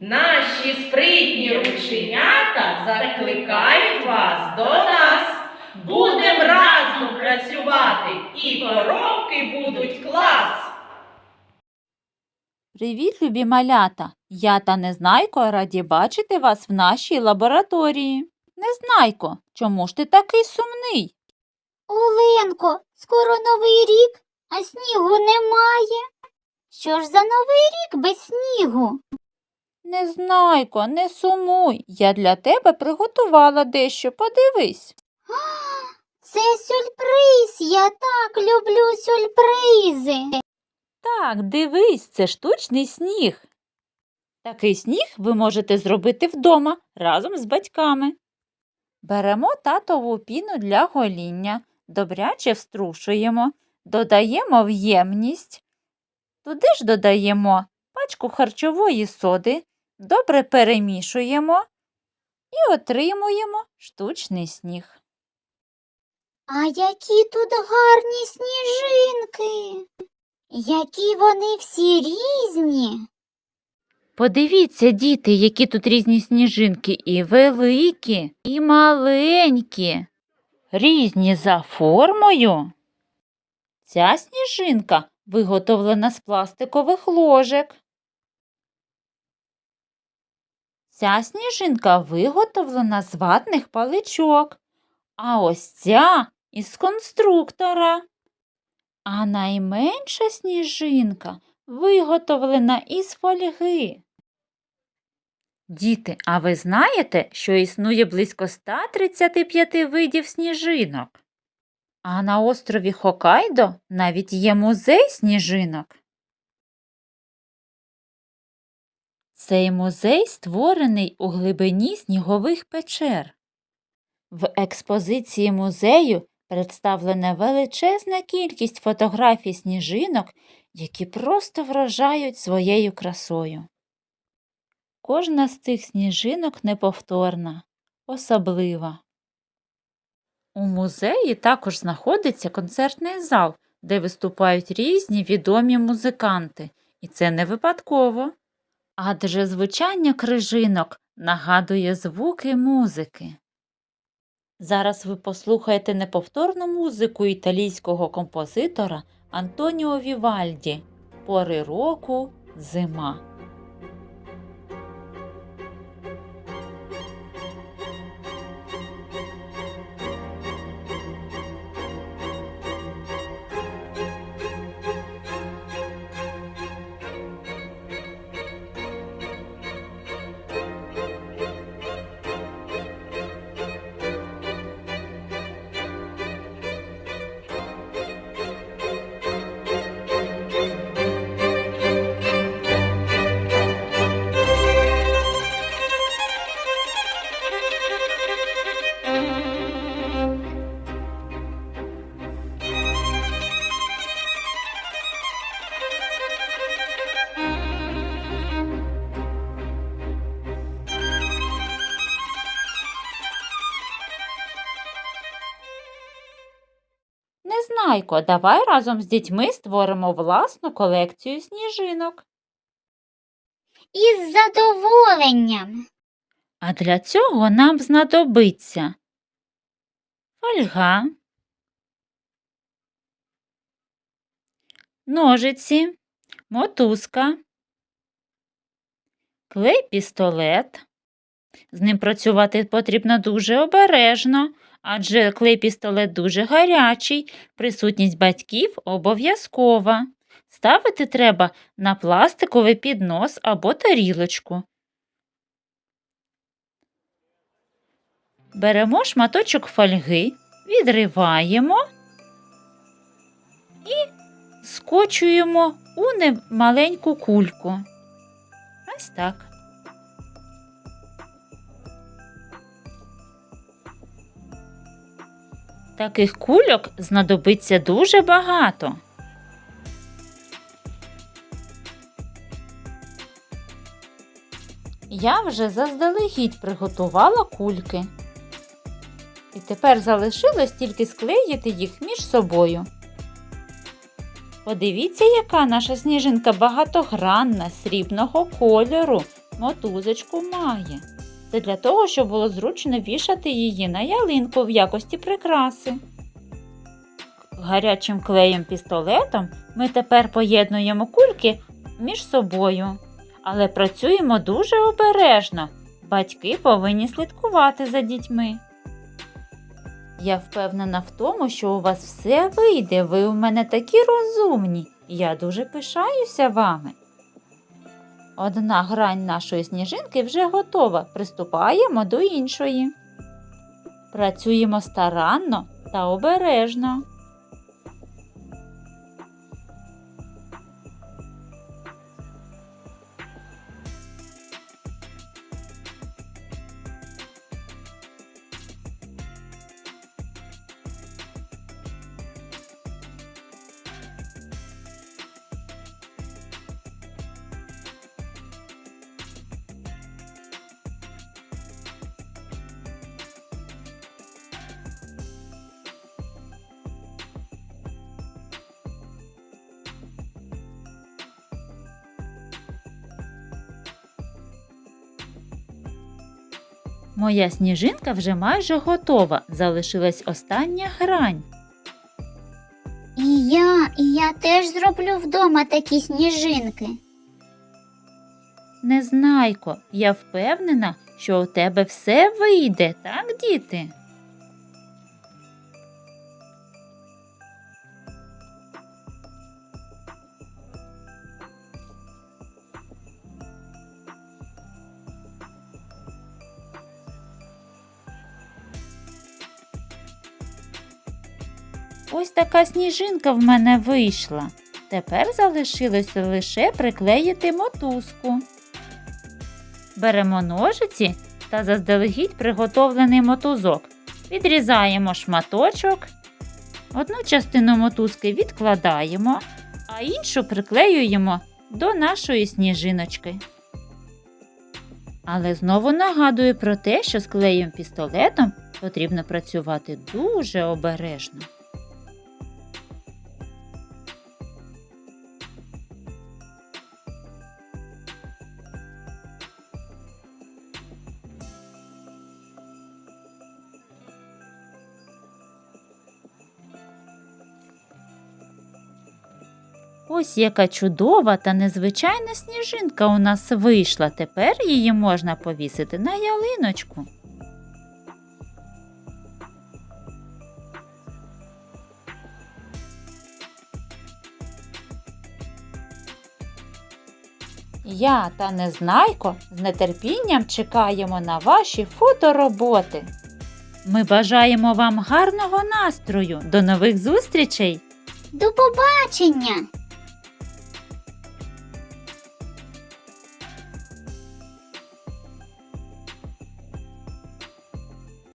Наші спритні рученята закликають вас до нас. Будем разом працювати, і поробки будуть клас. Привіт, любі малята! Я та Незнайко раді бачити вас в нашій лабораторії. Незнайко, чому ж ти такий сумний? Оленко, скоро новий рік, а снігу немає. Що ж за новий рік без снігу? Незнайко, не сумуй. Я для тебе приготувала дещо, подивись. Це сюрприз. Я так люблю сюрпризи. Так, дивись, це штучний сніг. Такий сніг ви можете зробити вдома разом з батьками. Беремо татову піну для гоління, добряче вструшуємо, додаємо в ємність. Туди ж додаємо пачку харчової соди, добре перемішуємо і отримуємо штучний сніг. А які тут гарні сніжинки. Які вони всі різні. Подивіться, діти, які тут різні сніжинки і великі, і маленькі, різні за формою. Ця сніжинка виготовлена з пластикових ложок. Ця сніжинка виготовлена з ватних паличок, а ось ця із конструктора. А найменша сніжинка виготовлена із фольги. Діти, а ви знаєте, що існує близько 135 видів сніжинок? А на острові Хокайдо навіть є музей сніжинок. Цей музей створений у глибині снігових печер. В експозиції музею представлена величезна кількість фотографій сніжинок, які просто вражають своєю красою. Кожна з цих сніжинок неповторна, особлива. У музеї також знаходиться концертний зал, де виступають різні відомі музиканти, і це не випадково. Адже звучання крижинок нагадує звуки музики. Зараз ви послухаєте неповторну музику італійського композитора Антоніо Вівальді Пори року зима. Незнайко, давай разом з дітьми створимо власну колекцію сніжинок. Із задоволенням. А для цього нам знадобиться фольга, ножиці, мотузка, клей-пістолет. З ним працювати потрібно дуже обережно, адже клей-пістолет дуже гарячий, присутність батьків обов'язкова. Ставити треба на пластиковий піднос або тарілочку. Беремо шматочок фольги, відриваємо і скочуємо у немаленьку кульку. Ось так. Таких кульок знадобиться дуже багато. Я вже заздалегідь приготувала кульки. І тепер залишилось тільки склеїти їх між собою. Подивіться, яка наша сніжинка багатогранна, срібного кольору, мотузочку має. Це для того, щоб було зручно вішати її на ялинку в якості прикраси. Гарячим клеєм пістолетом ми тепер поєднуємо кульки між собою, але працюємо дуже обережно. Батьки повинні слідкувати за дітьми. Я впевнена в тому, що у вас все вийде. Ви у мене такі розумні. Я дуже пишаюся вами. Одна грань нашої сніжинки вже готова. Приступаємо до іншої. Працюємо старанно та обережно. Моя сніжинка вже майже готова. Залишилась остання грань. І я, і я теж зроблю вдома такі сніжинки. Незнайко, я впевнена, що у тебе все вийде, так, діти? Ось така сніжинка в мене вийшла. Тепер залишилося лише приклеїти мотузку. Беремо ножиці та заздалегідь приготовлений мотузок. Відрізаємо шматочок. Одну частину мотузки відкладаємо, а іншу приклеюємо до нашої сніжиночки. Але знову нагадую про те, що з клеєм пістолетом потрібно працювати дуже обережно. Ось яка чудова та незвичайна сніжинка у нас вийшла. Тепер її можна повісити на ялиночку. Я та Незнайко з нетерпінням чекаємо на ваші фотороботи. Ми бажаємо вам гарного настрою. До нових зустрічей! До побачення!